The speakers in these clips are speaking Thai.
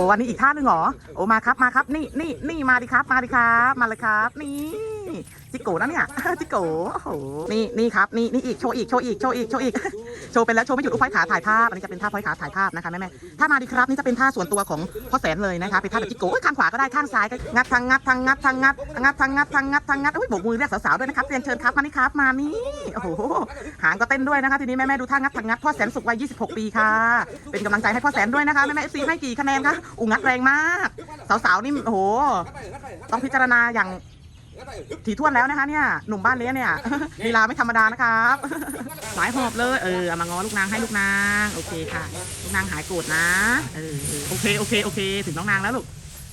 โอ้วันนี้อีกท่าหนึ่งเหรอ โอ้มาครับมาครับ นี่นี่นี่มาดิครับ มาดิครับ มาเลยครับ นี่จิโก้นะเนี่ยจิโก้โอ้โหนี่นี่ครับ นี่นี่อีกโชว์อีกโชว์อีกโชว์อีกโชว์อีก โชว์เป็นแล้วโชว์ไม่หยุดอุ้ยขาถ่ายภาพอันนี้จะเป็นท่าพอยขาถ่ายภาพนะคะแม่แม่ถ้ามาดีครับนี่จะเป็นท่าส่วนตัวของพ่อแสนเลยนะคะเป็นท่าแบบจิโก้เอ้ยข้างขวาก็ได้ข้างซ้ายก็งัดทางงัดทางงัดทางงัดงัดทางงัดทางงัดทางงัดอุ้ยโบกมือเรียกสาวๆด้วยนะครับเรียนเชิญครับมานี่ครับมานี่โอ้โหหางก็เต้นด้วยนะคะทีนี้แม่แม่ดูท่างัดทางงัดพ่อแสนสุขวัย26 ปีค่ะ เป็นกำลังใจให้พ่อแสนด้วยนะคะแม่แม่ซีให้กี่คะแนนคะอูงัดแรงมาก สาวๆนี่โอ้โหต้องพิจารณาอย่าง ถี่ถ้วนแล้วนะคะเนี่ยหนุ่มบ้านเลี้ยเนี่ยลีลาไม่ธรรมดานะครับสายหอบเลยเออเอามางอลูกนางให้ลูกนางโอเคค่ะ ลูกนางหายโกรธนะเออโอเคโอเคโอเค ถึงน้องนางแล้วลูก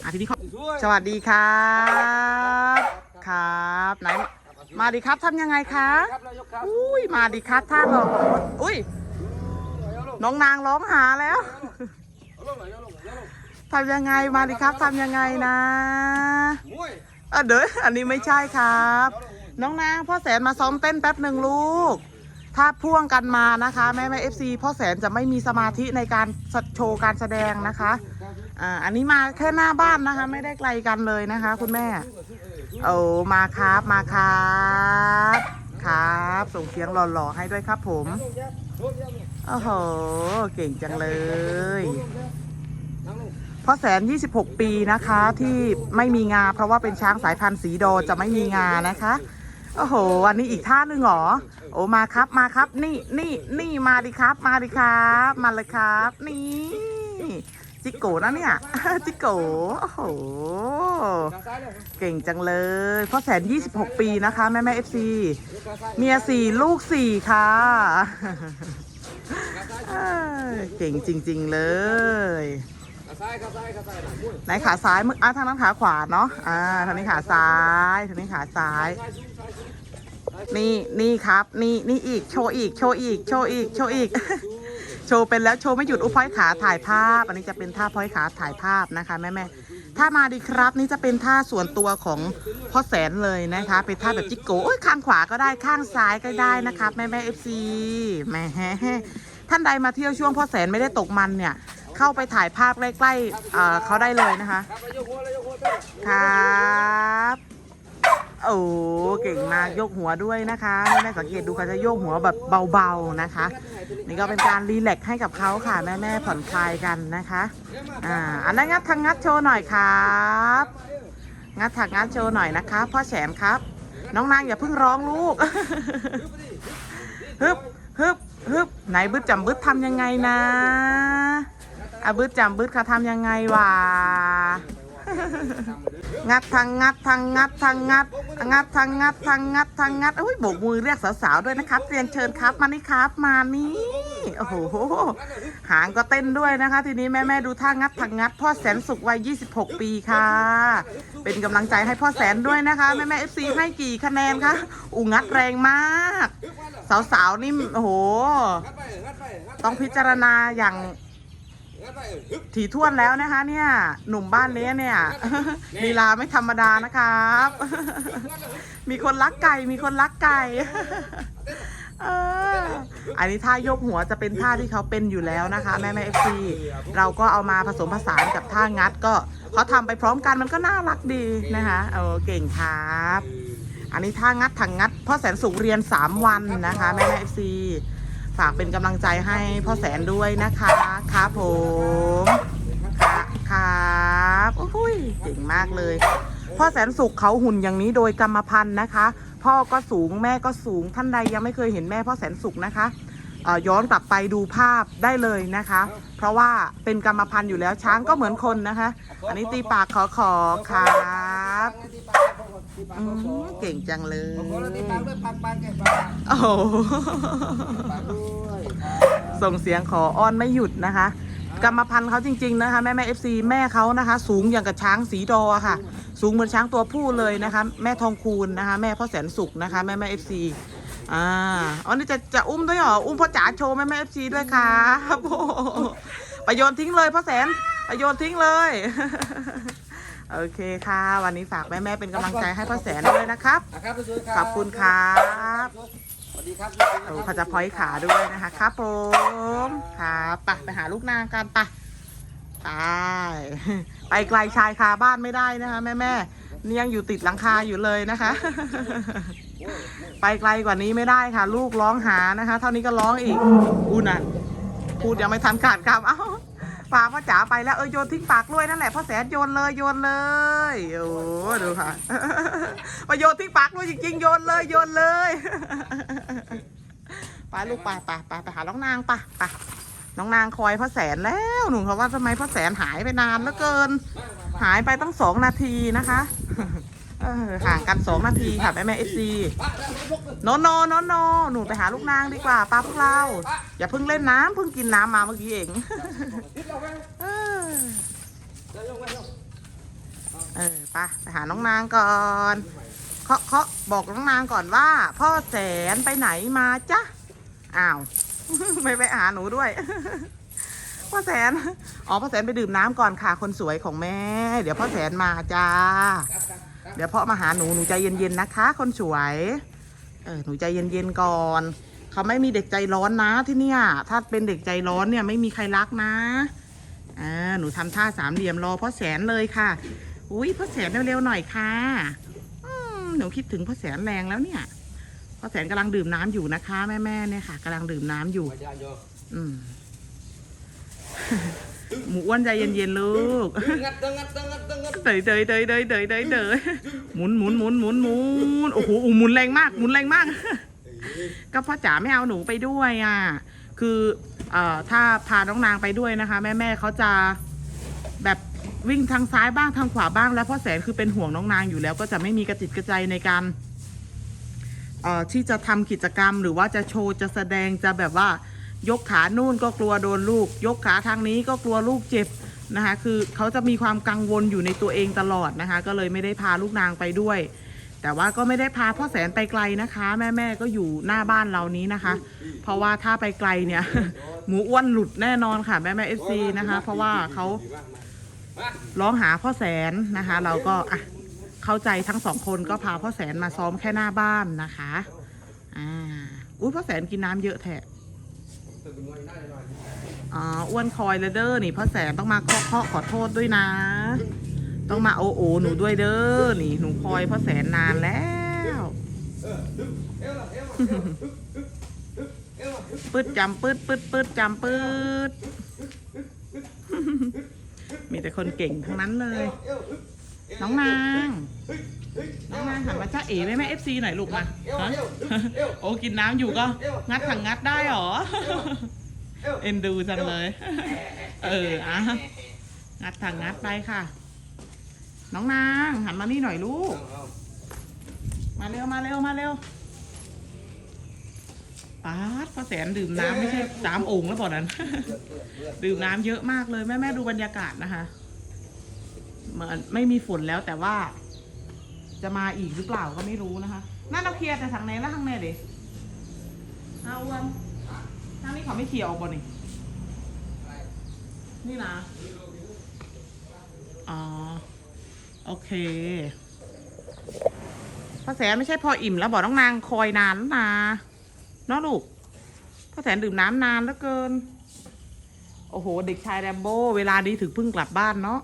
อะทีนี้ขอสวัสดีครับครับไหนมาดีครับทำยังไงคะอุ้ยมาดีครับท่านหลอของอุ้ยน้องนางร้องหาแล้วทำยังไงมาดีครับทำยังไงนะ ออเด้ออันนี้ไม่ใช่ครับ น้องนางพ่อแสนมาซ้อมเต้นแป๊บหนึ่งลูก ถ้าพ่วงกันมานะคะ แม่แม่เอฟซีพ่อแสนจะไม่มีสมาธิในการโชว์การแสดงนะคะอ่าอันนี้มาแค่หน้าบ้านนะคะ ไม่ได้ไกลกันเลยนะคะ คุณแม่โอ้มาครับมาครับครับ ส่งเสียงหล่อๆให้ด้วยครับผมโอ้โหเก่งจังเลย พ่อแสน 26 ปีนะคะ ที่ไม่มีงา เพราะว่าเป็นช้างสายพันธุ์สีโดจะไม่มีงานะคะโอ้โหวันนี้อีกท่าหนึ่งหรอ โอ้มาครับมาครับ นี่นี่นี่มาดิครับ มาดิครับ มาเลยครับ นี่ จิโก้นะเนี่ย จิโก้โอ้โห เก่งจังเลยพ่อแสน26ปีนะคะ แม่แม่เอฟซีเมียสี่ลูกสี่ค่ะ เก่งจริง ๆ เลย ไหนขาซ้ายมึงอะทางนั้นขาขวาเนาะอ่าทางนี้ขาซ้ายทางนี้ขาซ้ายนี่นี่ครับ นี่นี่อีกโชว์อีกโชว์อีกโชว์อีกโชว์อีก โชว์เป็นแล้วโชว์ไม่หยุดอุ้ยพ้อยขาถ่ายภาพ อันนี้จะเป็นท่าพ้อยขาถ่ายภาพนะคะแม่แม่ถ้ามาดีครับนี่จะเป็นท่าส่วนตัวของพ่อแสนเลยนะคะ เป็นท่าแบบจิกโก้โอ้ยข้างขวาก็ได้ข้างซ้ายก็ได้นะครับแม่แม่เอฟซีแหม่ท่านใดมาเที่ยวช่วงพ่อแสนไม่ได้ตกมันเนี่ย เข้าไปถ่ายภาพใกล้ๆเอ่อเขาได้เลยนะคะครับ โอ้เก่งมากยกหัวด้วยนะคะแม่แม่สังเกตดูเขาจะโยกหัวแบบเบาๆนะคะ นี่ก็เป็นการรีแลกซ์ให้กับเขาค่ะแม่ๆผ่อนคลายกันนะคะอ่าอันนั้นงัดทางงัดโชว์หน่อยครับงัดทางงัดโชว์หน่อยนะคะพ่อแฉมครับ น้องนางอย่าเพิ่งร้องลูกฮึบฮึบฮึบไหนบึดจำบึดทำยังไงนะ อะบึ้ดจำบึดเขาทำยังไงวะ งัดทางงัดทางงัดทางงัดงัดทางงัดทางงัดทางงัดอุ้ยโบกมือเรียกสาวๆด้วยนะครับเรียนเชิญครับมานี่ครับมานี่โอ้โหหางก็เต้นด้วยนะคะ ทีนี้แม่แม่ดูท่างัดทางงัด พ่อแสนสุขวัย 26 ปีค่ะ เป็นกำลังใจให้พ่อแสนด้วยนะคะแม่แม่เอฟซีให้กี่คะแนนคะอูงัดแรงมาก สาวๆนี่โอ้โห ต้องพิจารณาอย่าง ถี่วนแล้วนะคะ เนี่ย หนุ่มบ้านเลี้ยเนี่ยลีลาไม่ธรรมดานะครับ มีคนรักไก่ มีคนรักไก่อันนี้ท่ายกหัวจะเป็นท่าที่เขาเป็นอยู่แล้วนะคะ แม่แม่เอฟซีเราก็เอามาผสมผสานกับท่างัด ก็เขาทำไปพร้อมกันมันก็น่ารักดีนะคะเออเก่งครับ อันนี้ท่างัดถังงัดพ่อแสนสุขเรียน 3 วันนะคะ แม่แม่เอฟซี ฝากเป็นกำลังใจให้พ่อแสนด้วยนะคะครับผมค่ะครับโอ้ยเก่งมากเลย พ่อแสนสุขเขาหุ่นอย่างนี้โดยกรรมพันธุ์นะคะ พ่อก็สูงแม่ก็สูงท่านใดยังไม่เคยเห็นแม่พ่อแสนสุขนะคะเอ่อย้อนกลับไปดูภาพได้เลยนะคะ เพราะว่าเป็นกรรมพันธุ์อยู่แล้วช้างก็เหมือนคนนะคะ อันนี้ตีปากขอขอครับอืมเก่งจังเลยโอ้โห ส่งเสียงขออ้อนไม่หยุดนะคะ กรรมพันธุ์เขาจริง ๆ นะคะ แม่แม่เอฟซีแม่เขานะคะ สูงอย่างกับช้างสีดอค่ะ สูงเหมือนช้างตัวผู้เลยนะคะ แม่ทองคูณนะคะ แม่พ่อแสนสุขนะคะ แม่แม่เอฟซีอ่าอันนี้จะจะอุ้มด้วยเหรอ อุ้มพ่อจ๋าโชว์แม่แม่เอฟซีด้วยค่ะครับโอ้โหไปโยนทิ้งเลยพ่อแสนไปโยนทิ้งเลย โอเคค่ะ วันนี้ฝากแม่แม่ๆเป็นกำลังใจให้พ่อแสนด้วยนะครับ ขอบคุณครับสวัส ดีครับโอ้เขาจะพอยขาด้วยนะคะครับผมครับไปไปหาลูกนางกันไปไปไปไกลชายคาบ้านไม่ได้นะคะแม่แม่นี่ยังอยู่ติดหลังคาอยู่เลยนะคะ ไปไกลกว่านี้ไม่ได้ค่ะ ลูกร้องหานะคะ เท่านี้ก็ร้องอีกอูนันพูดยังไม่ทันขาดคำเอ้าปาพ่อจ๋าไปแล้วเออโยนทิ้งปากกล้วยนั่นแหละพ่อแสนโยนเลยโยนเลยโอ้ ดูค่ะ มาโยนทิ้งปากกล้วยจริงๆ โยนเลยโยนเลยไปลูกไปไปไปไปหาน้องนางไปไปน้องนางคอยพ่อแสนแล้วหนูเขาว่าทำไมพ่อแสนหายไปนานเหลือเกิน หายไปตั้งสองนาทีนะคะเออห่างกันสองนาทีค่ะแม่แม่เอฟซีโนโนโนโนหนูไปหาลูกนางดีกว่าป้าพวกเราอย่าเพิ่งเล่นน้ำเพิ่งกินน้ำมาเมื่อกี้เอง เออไปไปหาน้องนางก่อนเคาะเคาะบอกน้องนางก่อนว่า พ่อแสนไปไหนมาจ๊ะอ้าว ไม่ไปหาหนูด้วย พ่อแสนอ๋อพ่อแสนไปดื่มน้ำก่อนค่ะ คนสวยของแม่ เดี๋ยวพ่อแสนมาจ้า เดี๋ยวพ่อมาหาหนูหนูใจเย็นๆนะคะ คนสวย เออหนูใจเย็นๆก่อนเขาไม่มีเด็กใจร้อนนะที่เนี่ย ถ้าเป็นเด็กใจร้อนเนี่ยไม่มีใครรักนะอ่าหนูทำท่าสามเหลี่ยมรอพ่อแสนเลยค่ะ อุ้ยพ่อแสนเร็วๆหน่อยค่ะอืมหนูคิดถึงพ่อแสนแรงแล้วเนี่ยพ่อแสนกำลังดื่มน้ำอยู่นะคะแม่ๆเนี่ยค่ะกำลังดื่มน้ำอยู่ อืมหมูอ้วนใจเย็นๆลูกงัดเดินงัดเดินงัดเดินงัดเดยเดยเดยเดยเดยเดยเดยหมุนหมุนหมุนหมุนหมุนโอ้โหอู้หมุนแรงมากหมุนแรงมาก ก็พ่อจ๋าไม่เอาหนูไปด้วยอะ คือเอ่อถ้าพาน้องนางไปด้วยนะคะ แม่แม่ๆเขาจะแบบ วิ่งทางซ้ายบ้างทางขวาบ้าง แล้วพ่อแสนคือเป็นห่วงน้องนางอยู่แล้ว ก็จะไม่มีกระจิตกระใจในการเอ่อที่จะทำกิจกรรม หรือว่าจะโชว์จะแสดงจะแบบว่ายกขานู่นก็กลัวโดนลูก ยกขาทางนี้ก็กลัวลูกเจ็บนะคะ คือเขาจะมีความกังวลอยู่ในตัวเองตลอดนะคะ ก็เลยไม่ได้พาลูกนางไปด้วย แต่ว่าก็ไม่ได้พาพ่อแสนไปไกลนะคะ แม่แม่ก็อยู่หน้าบ้านเรานี้นะคะ เพราะว่าถ้าไปไกลเนี่ย หมูอ้วนหลุดแน่นอนค่ะแม่แม่เอฟซีนะคะ เพราะว่าเขา ร้องหาพ่อแสนนะคะ เราก็อะเข้าใจทั้งสองคนก็พาพ่อแสนมาซ้อมแค่หน้าบ้านนะคะอ่าอุ้ยพ่อแสนกินน้ำเยอะแท้อ๋ออ้วนคอยเลเด้อนี่พ่อแสนต้องมาเคาะเคาะขอโทษด้วยนะ ต้องมาโอโอหนูด้วยเด้อนี่หนูคอยพ่อแสนนานแล้วปืดจำปืดปืดปืดจำปืด มีแต่คนเก่งทั้งนั้นเลย น้องนาง น้องนางหันมาจ้าเอ๋แม่แม่เอฟซีหน่อยลูกมาฮะโอ้กินน้ำอยู่ก็ งัดถังงัดได้หรอ เอ็นดูจังเลย เอออะงัดถังงัดไปค่ะ น้องนางหันมานี่หน่อยลูก มาเร็วมาเร็วมาเร็ว ป๊าดพ่อแสนดื่มน้ำไม่ใช่สามองค์แล้วบอกนั้น ดื่มน้ำเยอะมากเลยแม่แม่ดูบรรยากาศนะคะเหมือนไม่มีฝนแล้วแต่ว่า จะมาอีกหรือเปล่าก็ไม่รู้นะคะนั่นเราเคลียร์แต่ทางไหนแล้วทางไหนดิเอาวันทางนี้เขาไม่เคลียร์ออกบ่นี่นี่นะ อ๋อ โอเคพ่อแสนไม่ใช่พออิ่มแล้วบอกน้องนางคอยนานแล้วนะ เนาะลูกพ่อแสนดื่มน้ำนานเหลือเกิน โอ้โห เด็กชายแรมโบ้ เวลานี้ถึงเพิ่งกลับบ้านเนาะ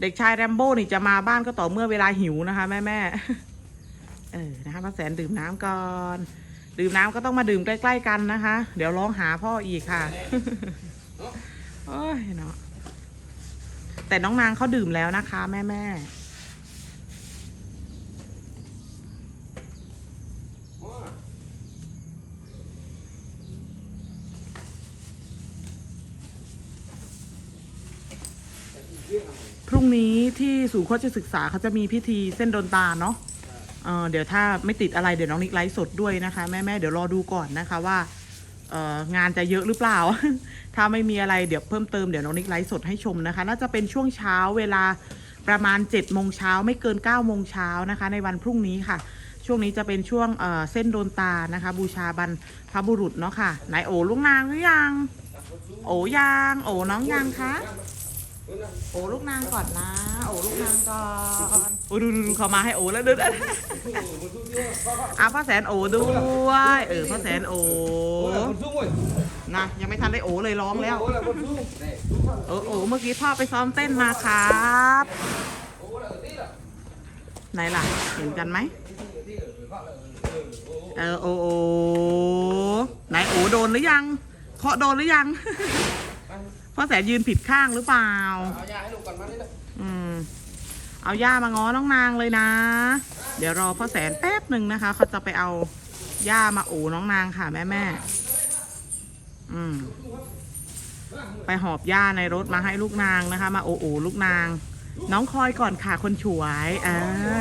เด็กชายแรมโบ้นี่จะมาบ้านก็ต่อเมื่อเวลาหิวนะคะ แม่แม่เออนะคะพ่อแสนดื่มน้ำก่อน ดื่มน้ำก็ต้องมาดื่มใกล้ๆกันนะคะ เดี๋ยวร้องหาพ่ออีกค่ะโอ้ยเนาะแต่น้องนางเขาดื่มแล้วนะคะ แม่แม่ๆพรุ่งนี้ ที่ศูนย์โคชศึกษาเขาจะมีพิธีเส้นโดนตาเนาะเอ่อเดี๋ยวถ้าไม่ติดอะไรเดี๋ยวน้องนิกไลฟ์สดด้วยนะคะแม่แม่เดี๋ยวรอดูก่อนนะคะว่าเอ่องานจะเยอะหรือเปล่า ถ้าไม่มีอะไรเดี๋ยวเพิ่มเติมเดี๋ยวน้องนิกไลฟ์สดให้ชมนะคะ น่าจะเป็นช่วงเช้าเวลาประมาณ7จ็ดโมงเช้าไม่เกิน9ก้าโมงเช้านะคะ ในวันพรุ่งนี้ค่ะ ช่วงนี้จะเป็นช่วงเอ่อเส้นโดนตานะคะ บูชาบรรพบุรุษเนาะค่ะไหนโอลุงนางหรือยัง โอยังโอน้องยังคะ โอ้ลูกนางก่อนนะ โอ้ลูกนางก่อนโอ้ดูดูดูเขามาให้โอ้แล้วดูดูอะพ่อแสนโอ้ด้วยเออพ่อแสนโอ้ Ôi, con Dung ơi. นะยังไม่ทันได้โอเลยร้องแล้วเออโอเมื่อกี้พ่อไปซ้อมเต้นมาครับไหนล่ะเห็นกันไหมเออโอโอไหนโอโดนหรือยังเคาะโดนหรือยัง พ่อแสนยืนผิดข้างหรือเปล่า เอายาให้ลูกก่อนมานี่เลยอืม เอาย่ามาง้อน้องนางเลยนะ เดี๋ยวรอพ่อแสนแป๊บหนึ่งนะคะเขาจะไปเอาย่ามาอูน้องนางค่ะแม่แม่อืม ไปหอบย่าในรถมาให้ลูกนางนะคะ มาโอโอลูกนาง น้องคอยก่อนค่ะคนฉวยอ่า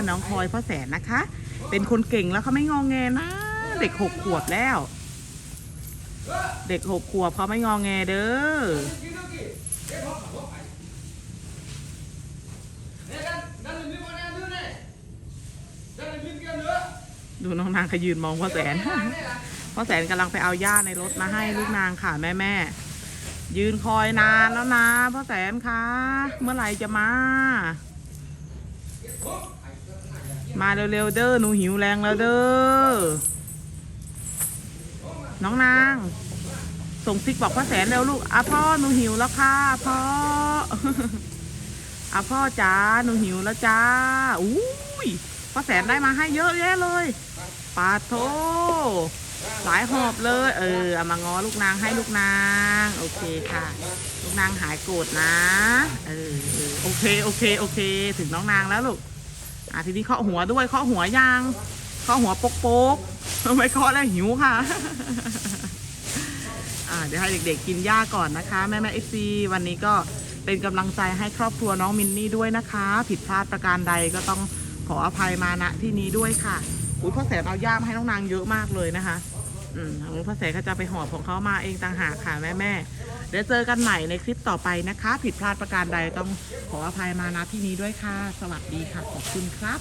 น้องคอยพ่อแสนนะคะ เป็นคนเก่งแล้วเขาไม่งองแงนะ เด็กหกขวบแล้ว เด็กหกขวบเขาไม่งองแงเด้อ ดูน้องนางขยืนมองพ่อแสน พ่อแสนกำลังไปเอาย่าในรถมาให้ลูกนางค่ะแม่แม่ยืนคอยนานแล้วนะพ่อแสนคะเมื่อไหร่จะมา มาเร็วๆเด้อหนูหิวแรงแล้วเด้อ น้องนาง ส่งซิกบอกพ่อแสนเร็วลูกอะพ่อหนูหิวแล้วค่ะพ่ออะพ่อจ๋าหนูหิวแล้วจ้าอุ้ยพ่อแสนได้มาให้เยอะแยะเลยปาโทหลายหอบเลย เออเอามาง้อลูกนางให้ลูกนาง โอเคค่ะ ลูกนางหายโกรธนะเออเออโอเคโอเคโอเค ถึงน้องนางแล้วลูกอะทีนี้เคาะหัวด้วยเคาะหัวยางเคาะหัวโป๊กโป๊ก ไม่เคาะแล้วหิวค่ะ เดี๋ยวให้เด็กๆกินหญ้าก่อนนะคะ แม่แม่เอฟซีวันนี้ก็เป็นกำลังใจให้ครอบครัวน้องมินนี่ด้วยนะคะ ผิดพลาดประการใดก็ต้องขออภัยมาณที่นี้ด้วยค่ะอุ้ยพ่อแสนเอาหญ้ามให้น้องนางเยอะมากเลยนะคะ อืมพ่อแสนก็จะไปหอบของเขามาเองต่างหากค่ะแม่แม่เดี๋ยวเจอกันใหม่ในคลิปต่อไปนะคะ ผิดพลาดประการใดต้องขออภัยมาณที่นี้ด้วยค่ะ สวัสดีค่ะ ขอบคุณครับ